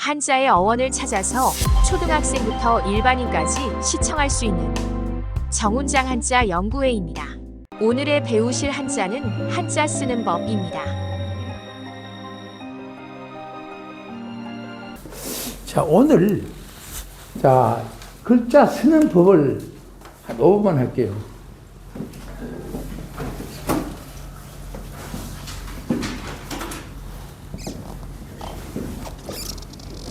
한자의 어원을 찾아서 초등학생부터 일반인까지 시청할 수 있는 정운장 한자 연구회입니다. 오늘의 배우실 한자는 한자 쓰는 법입니다. 자, 오늘 자, 글자 쓰는 법을 한 5번 할게요.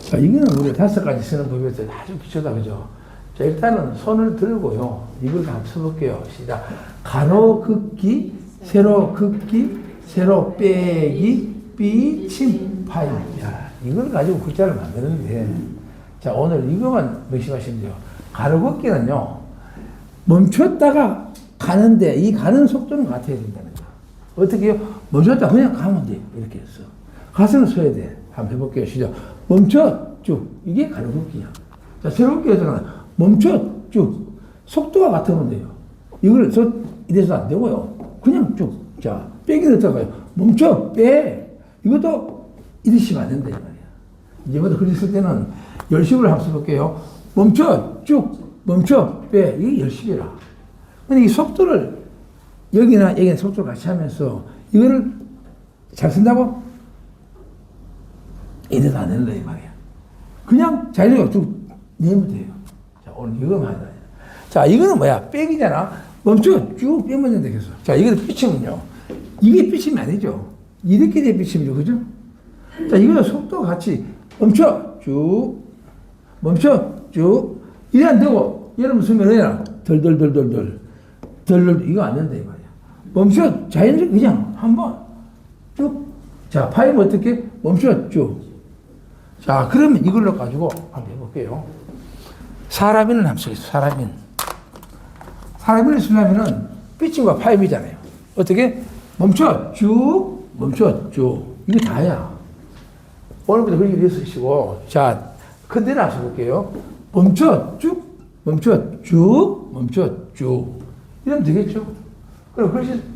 자, 이거는 우리가 다섯 가지 쓰는 법에서 아주 기초다, 그죠? 자, 일단은 손을 들고요. 이걸 한번 써볼게요. 시작. 가로 긋기, 세로 긋기, 세로 빼기, 삐침, 파이. 야, 이걸 가지고 글자를 만드는데. 자, 오늘 이것만 명심하시면 돼요. 가로 긋기는요, 멈췄다가 가는데 이 가는 속도는 같아야 된다는 거. 어떻게 해요? 멈췄다 그냥 가면 돼. 이렇게 해서. 가슴을 써야 돼. 한번 해볼게요. 시작. 멈춰 쭉. 이게 가로 걷기야. 자, 세로 걷기잖아. 멈춰 쭉. 속도가 같으면 돼요. 이걸 저 이래서 안 되고요. 그냥 쭉. 자, 빼기를 들어가요. 멈춰 빼. 이것도 이러시면 안 된다 이 말이야. 이제부터 쓸 때는 열심을 한번 써볼게요. 멈춰 쭉. 멈춰 빼. 이게 열심이라. 근데 이 속도를 여기나 여기나 속도를 같이 하면서 이거를 잘 쓴다고? 이래도 안 된다 이 말이야. 그냥 자기가 쭉 내면 돼요. 자 오늘 이거만 하자. 자 이거는 뭐야? 빼기잖아. 멈춰 쭉 빼면 된다 계속. 자 이거는 삐치면요. 이게 삐치면 아니죠. 이렇게 돼 삐치면요, 그죠? 자 이거는 속도 같이 멈춰 쭉 멈춰 쭉 이래 안 되고 여러분 쓰면 해라 덜덜덜덜덜 덜덜 이거 안 된다 이 말이야. 멈춰 자연스럽게 그냥 한 번 쭉. 자 파이브 어떻게 멈춰 쭉. 자 그러면 이걸로 가지고 한번 해볼게요. 한번 쓰겠습니다. 사람인. 사람인을 쓰려면은 피칭과 파이브잖아요. 어떻게 멈춰 쭉 멈춰 쭉 이게 다야. 오늘부터 그렇게 쓰시고 자 큰데를 안 써볼게요. 멈춰 쭉 멈춰 쭉 멈춰 쭉 이러면 되겠죠. 그럼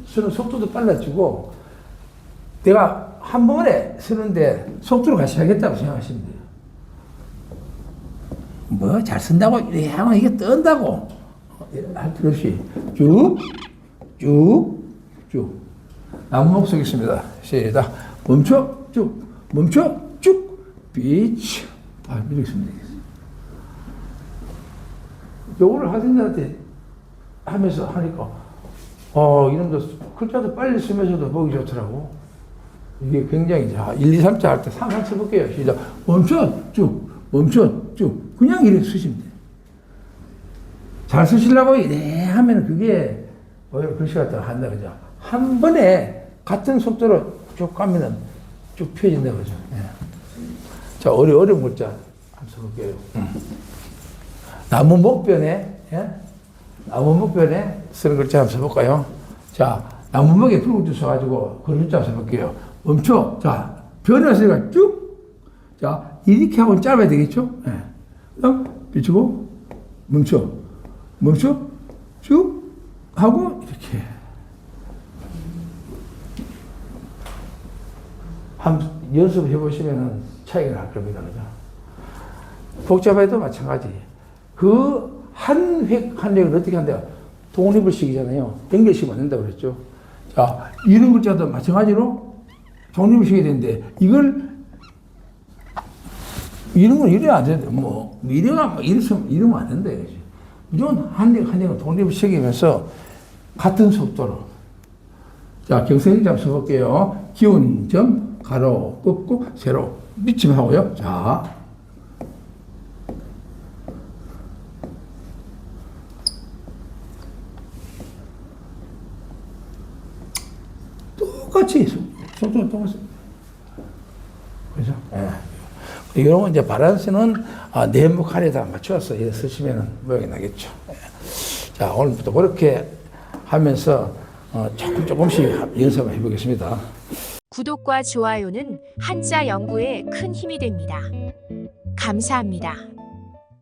쓰는 속도도 빨라지고 내가 한 번에 쓰는데 속도를 같이 하겠다고 생각하시면 돼요. 뭐 잘 쓴다고 하면 이게 뜬다고 할 필요 없이 쭉 쭉, 쭉. 나무목 쓰겠습니다. 시작. 멈춰, 쭉. 멈춰, 쭉. 비치. 아, 이렇게 쓰면 되겠어요. 요거를 학생들한테 하면서 하니까, 어, 이놈도 글자도 빨리 쓰면서도 보기 좋더라고. 이게 굉장히, 자, 1, 2, 3자 할때 상상 써볼게요. 시작. 멈춰, 쭉. 멈춰, 쭉. 그냥 이렇게 쓰시면 돼요. 잘 쓰시려고 이래 하면 그게 오히려 글씨 갖다가 한다 그죠. 한 번에 같은 속도로 쭉 가면은 쭉 펴진다 그죠. 예. 자, 어려, 어려운 글자 한번 써볼게요. 나무 목변에, 예? 나무 목변에 쓰는 글자 한번 써볼까요? 자, 나무 목에 붉은 줄 써가지고 그 글자 써볼게요. 멈춰. 자, 변을 쓰니까 쭉. 자, 이렇게 하고 짧아야 되겠죠? 예. 그다음 비추고 멈춰. 멈춰. 쭉. 하고 이렇게 한 연습해 보시면은 차이가 날 겁니다. 그죠? 복잡해도 마찬가지. 그 한 획, 한 획을 어떻게 한대요? 독립을 시키잖아요. 연결시키면 안 된다고 그랬죠. 자, 이런 글자도 마찬가지로 독립을 시켜야 되는데, 이걸, 이런 건 이래야 안 되는데, 뭐, 이래가, 뭐 이랬으면, 이러면 안. 이거지. 무조건 한 획, 한 획을 독립을 시키면서 같은 속도로. 자, 경생점 한번 써볼게요. 기운 점, 가로, 꺾고, 세로, 밑침하고요. 자. 똑같이 속도는 똑같습니다. 그죠? 예. 이런 건 이제 바란스는 아, 네모 칸에다 맞춰서 이렇게 쓰시면 모양이 나겠죠. 예. 자, 오늘부터 그렇게 하면서 어, 조금 조금씩 연습을 해보겠습니다. 구독과 좋아요는 한자 연구에 큰 힘이 됩니다. 감사합니다.